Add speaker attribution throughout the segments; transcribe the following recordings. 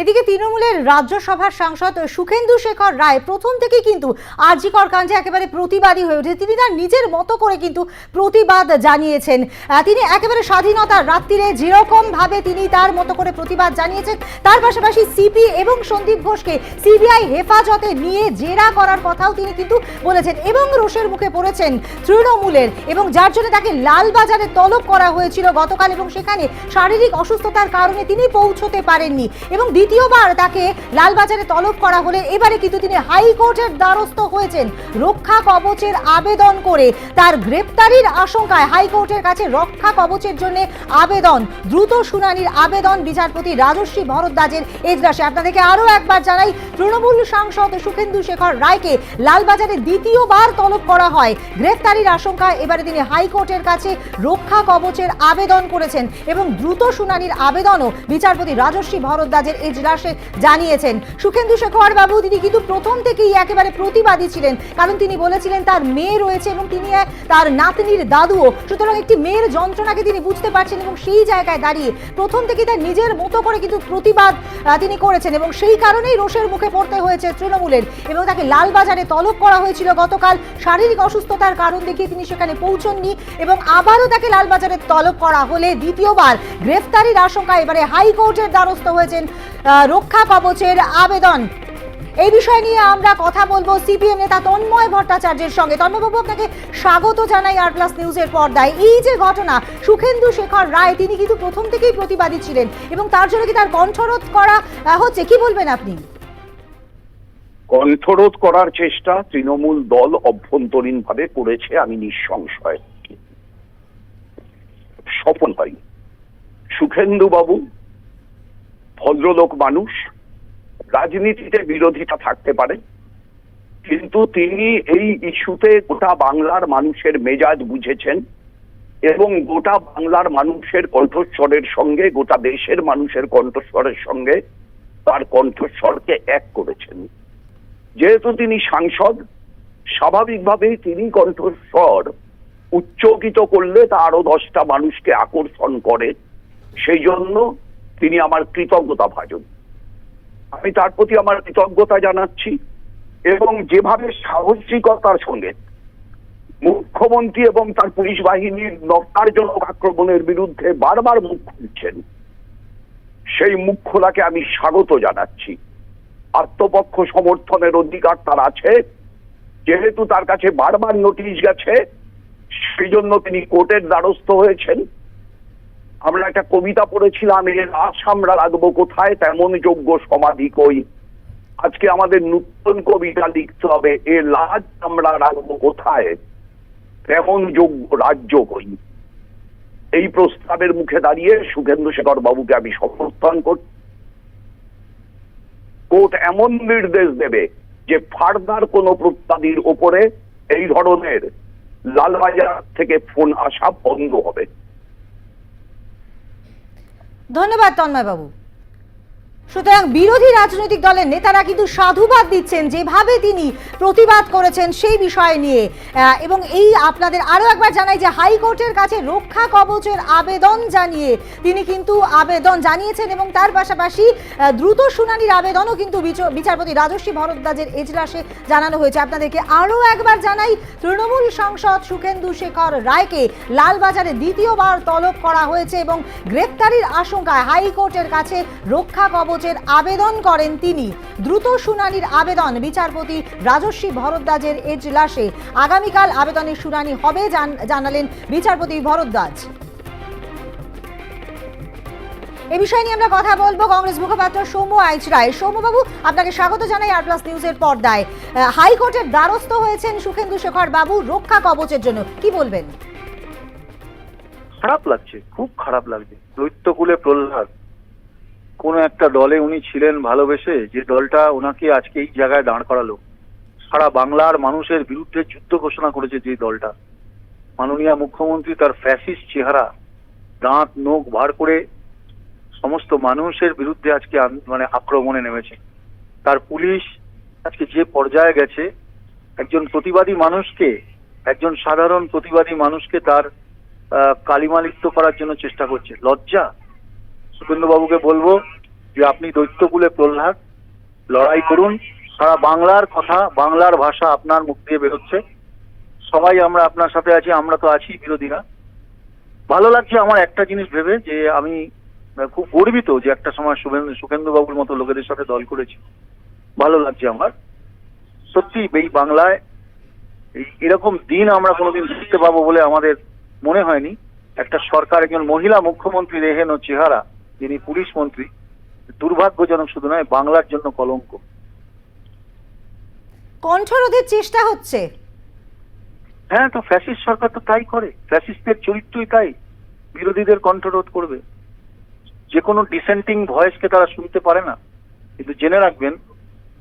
Speaker 1: এদিকে তৃণমূলের রাজ্যসভার সাংসদ সুখেন্দু শেখর রায় প্রথম থেকে কিন্তু আরজিকর কাণ্ডে একেবারে প্রতিবাদী হয়ে উঠেছে। তিনি তার নিজের মতো করে কিন্তু প্রতিবাদ জানিয়েছেন। তিনি একেবারে স্বাধীনতার রাত্রিরে যেরকম ভাবে তিনি তার মতো করে প্রতিবাদ জানিয়েছেন, তার পাশাপাশি সিপি এবং সন্দীপ ঘোষকে সিবিআই হেফাজতে নিয়ে জেরা করার কথাও তিনি কিন্তু বলেছেন এবং রোষের মুখে পড়েছেন তৃণমূলের এবং যার জন্য তাকে লালবাজারে তলব করা হয়েছিল গতকাল এবং সেখানে শারীরিক অসুস্থতার কারণে তিনি পৌঁছতে পারেননি। এবং দ্বিতীয়বার তাকে লালবাজারে তলব করা হলে এবারে কিন্তু তিনি হাইকোর্টের দ্বারস্থ হয়েছেন। রক্ষা কবচের আবেদন করে তার গ্রেপ্তারির আশঙ্কায় হাইকোর্টের কাছে রক্ষা কবচের জন্য আবেদন, দ্রুত শুনানির আবেদন বিচারপতি রাজস্বী ভরদ্বাজের এজলাসে। আপনাদেরকে আরও একবার জানাই, তৃণমূল সাংসদ সুখেন্দু শেখর রায়কে লালবাজারে দ্বিতীয়বার তলব করা হয়। গ্রেপ্তারির আশঙ্কায় এবারে তিনি হাইকোর্টের কাছে রক্ষা কবচের আবেদন করেছেন এবং দ্রুত শুনানির আবেদনও বিচারপতি রাজস্বী ভরদ্বাজের এজলাসে জানিয়েছেন। সুখেন্দু শেখর বাবু তিনি কিন্তু প্রথম থেকেই একেবারে প্রতিবাদী ছিলেন। কারণ তিনি বলেছিলেন, তার মেয়ে রয়েছে এবং তিনি তার নাতনির দাদুও। সুতরাং একটি মেয়ের যন্ত্রণাকে তিনি বুঝতে পারছেন এবং সেই জায়গায় দাঁড়িয়ে প্রথম থেকেই তার নিজের মতো করে কিন্তু প্রতিবাদ তিনি করেছেন এবং সেই কারণেই রোষের মুখে পড়তে হয়েছে তৃণমূলের। এবং তাকে লালবাজারে তলব করা হয়েছিল গতকাল। শারীরিক অসুস্থতার কারণ দেখিয়ে তিনি সেখানে পৌঁছননি এবং আবারও তাকে লালবাজারে তলব করা হলে দ্বিতীয়বার গ্রেফতারির আশঙ্কায় এবারে হাইকোর্টের দ্বারস্থ হয়েছেন। রক্ষা কবচের আবেদন। এই বিষয় নিয়ে আমরা কথা বলব সিপিএম নেতা তন্ময় ভট্টাচার্যের সঙ্গে। তন্ময়বাবু, আপনাকে স্বাগত জানাই আর প্লাস নিউজের পর্দায়। এই যে ঘটনা, সুখেন্দু শেখর রায়, তিনি কিন্তু প্রথম থেকেই প্রতিবাদী ছিলেন এবং তার জন্য কি তার কণ্ঠরোধ করা হচ্ছে? কি বলবেন আপনি?
Speaker 2: কণ্ঠরোধ করার চেষ্টা তৃণমূল দল অভ্যন্তরীণভাবে করেছে, আমি নিঃসংশয়। সফল হয় সুখেন্দু বাবু ভদ্রলোক মানুষ, রাজনীতিতে বিরোধিতা থাকতে পারে, কিন্তু তিনি এই ইস্যুতে গোটা বাংলার মানুষের মেজাজ বুঝেছেন এবং গোটা বাংলার মানুষের কণ্ঠস্বরের সঙ্গে, গোটা দেশের মানুষের কণ্ঠস্বরের সঙ্গে তার কণ্ঠস্বরকে এক করেছেন। যেহেতু তিনি সাংসদ, স্বাভাবিকভাবেই তিনি কণ্ঠস্বর উচ্চকিত করলে তা আরও দশটা মানুষকে আকর্ষণ করে। সেই জন্য তিনি আমার কৃতজ্ঞতা ভাজন। আমি তার প্রতি আমার কৃতজ্ঞতা জানাচ্ছি এবং যেভাবে সাহসিকতার সঙ্গে মুখ্যমন্ত্রী এবং তার পুলিশ বাহিনীর নকারজনক আক্রমণের বিরুদ্ধে বারবার মুখ খুলছেন, সেই মুখ খোলাকে আমি স্বাগত জানাচ্ছি। আত্মপক্ষ সমর্থনের অধিকার তার আছে, যেহেতু তার কাছে বারবার নোটিশ গেছে, সেই জন্য তিনি কোর্টের দ্বারস্থ হয়েছেন। আমরা একটা কবিতা পড়েছিলাম, এর লাশ আমরা রাখব কোথায়? তেমন যোগ্য সমাধি কই? আজকে আমাদের নতুন কবিতা লিখতে হবে, এ লাজ আমরা রাখব কোথায়? তেমন যোগ্য রাজ্য কই? এই প্রস্তাবের মুখে দাঁড়িয়ে সুখেন্দ্র শেখর বাবুকে আমি সমর্থন করি কোর্ট এমন নির্দেশ দেবে যে ফার্দার কোন প্রত্যাদির ওপরে এই ধরনের লালবাজার থেকে ফোন আসা বন্ধ হবে।
Speaker 1: ধন্যবাদ তন্ময়বাবু। সুতরাং বিরোধী রাজনৈতিক দলের নেতারা কিন্তু সাধুবাদ দিচ্ছেন, যেভাবে তিনি প্রতিবাদ করেছেন সেই বিষয় নিয়ে। এবং এই আপনাদের আরও একবার জানাই যে হাইকোর্টের কাছে রক্ষা কবচের আবেদন জানিয়ে তিনি কিন্তু আবেদন জানিয়েছেন এবং তার পাশাপাশি দ্রুত শুনানির আবেদনও কিন্তু বিচ- বিচারপতি রাজস্বী ভরদ্বাজের এজলাসে জানানো হয়েছে। আপনাদেরকে আরও একবার জানাই, তৃণমূল সাংসদ সুখেন্দু শেখর রায়কে লালবাজারে দ্বিতীয়বার তলব করা হয়েছে এবং গ্রেপ্তারির আশঙ্কায় হাইকোর্টের কাছে রক্ষা কবচের আবেদন করেন তিনি। দ্রুত শুনানির আবেদন বিচারপতি রাজস্বী ভরদ্বাজের এজলাসে আগামীকাল আবেদনের শুনানি হবে জানালেন বিচারপতি ভরদ্বাজ। এ বিষয় নিয়ে আমরা কথা বলব কংগ্রেস মুখপাত্র সৌম্য আইচ রায়। সৌম্যবাবু, আপনাকে স্বাগত জানাই আর প্লাস নিউজের পর্দায়। হাইকোর্টের দ্বারস্থ হয়েছেন সুখেন্দু শেখর বাবু, রক্ষা কবচের জন্য। কি বলবেন?
Speaker 3: খারাপ লাগছে, খুব খারাপ লাগছে। দৈত্যকুলে প্রহ্লাদ কোন একটা দলে উনি ছিলেন ভালোবেসে, যে দলটা ওনাকে আজকে এই জায়গায় দাঁড় করালো। সারা বাংলার মানুষের বিরুদ্ধে যুদ্ধ ঘোষণা করেছে যে দলটা। মাননীয় মুখ্যমন্ত্রী তার ফ্যাসিস্ট চেহারা, দাঁত, নোখ ভার করে সমস্ত মানুষের বিরুদ্ধে আজকে মানে আক্রমণে নেমেছে। তার পুলিশ আজকে যে পর্যায়ে গেছে, একজন প্রতিবাদী মানুষকে, একজন সাধারণ প্রতিবাদী মানুষকে তার কালিমালিপ্ত করার জন্য চেষ্টা করছে। লজ্জা? সুখেন্দ্র বাবুকে বলব যে আপনি দৈত্যকুলে প্রহ্লাদ, লড়াই করুন। সারা বাংলার কথা, বাংলার ভাষা আপনার মুখ দিয়ে বেরোচ্ছে। সবাই আমরা আপনার সাথে আছি, আমরা তো আছি বিরোধীরা। ভালো লাগছে আমার একটা জিনিস ভেবে যে আমি খুব গর্বিত যে একটা সময় শুভেন্দু সুখেন্দু বাবুর মতো লোকেদের সাথে দল করেছি। ভালো লাগছে আমার। সত্যি এই বাংলায় এরকম দিন আমরা কোনোদিন দেখতে পাবো বলে আমাদের মনে হয়নি। একটা সরকার, একজন মহিলা মুখ্যমন্ত্রী রেহেন ও চেহারা। যিনি পুলিশ মন্ত্রী দুর্ভাগ্যজনক শুধু নয় বাংলার জন্য কলঙ্ক।
Speaker 1: কণ্ঠরোধের চেষ্টা হচ্ছে।
Speaker 3: হ্যাঁ তো ফ্যাসিস্ট সরকার তো তাই করে। ফ্যাসিস্টের চরিত্রই তাই। বিরোধীদের কণ্ঠরোধ করবে। যে কোনো ডিসেন্টিং ভয়েসকে তারা শুনতে পারে না। কিন্তু জেনে রাখবেন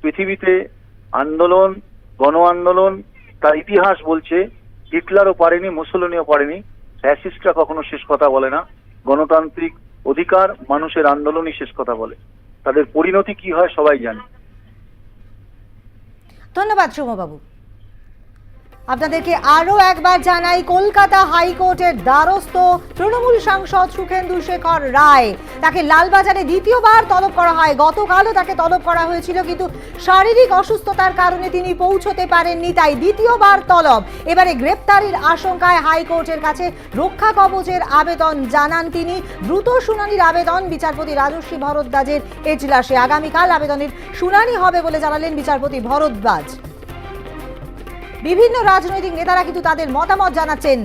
Speaker 3: পৃথিবীতে আন্দোলন গণ আন্দোলন তার ইতিহাস বলছে হিটলারও পারেনি মুসলিনিও পারেনি ফ্যাসিস্টরা কখনো শেষ কথা বলে না। গণতান্ত্রিক অধিকার মানুষের আন্দোলনই শেষ কথা বলে। তাদের পরিণতি কি হয় সবাই জানে।
Speaker 1: ধন্যবাদ সোমবাবু আপনাদেরকে আরও একবার জানাই, কলকাতা হাইকোর্টের দ্বারস্থ তৃণমূল সাংসদ সুখেন্দু শেখর রায়। তাকে লালবাজারে দ্বিতীয়বার তলব করা হয়। গতকালও তাকে তলব করা হয়েছিল, কিন্তু শারীরিক অসুস্থতার কারণে তিনি পৌঁছতে পারেননি, তাই দ্বিতীয়বার তলব। এবারে গ্রেপ্তারির আশঙ্কায় হাইকোর্টের কাছে রক্ষা কবচের আবেদন জানান তিনি। দ্রুত শুনানির আবেদন বিচারপতি রাজস্বী ভরদ্বাজের এজলাসে। আগামীকাল আবেদনের শুনানি হবে বলে জানালেন বিচারপতি ভরদ্বাজ। বিভিন্ন রাজনৈতিক নেতারা কিন্তু তাদের মতামত জানাচ্ছেন।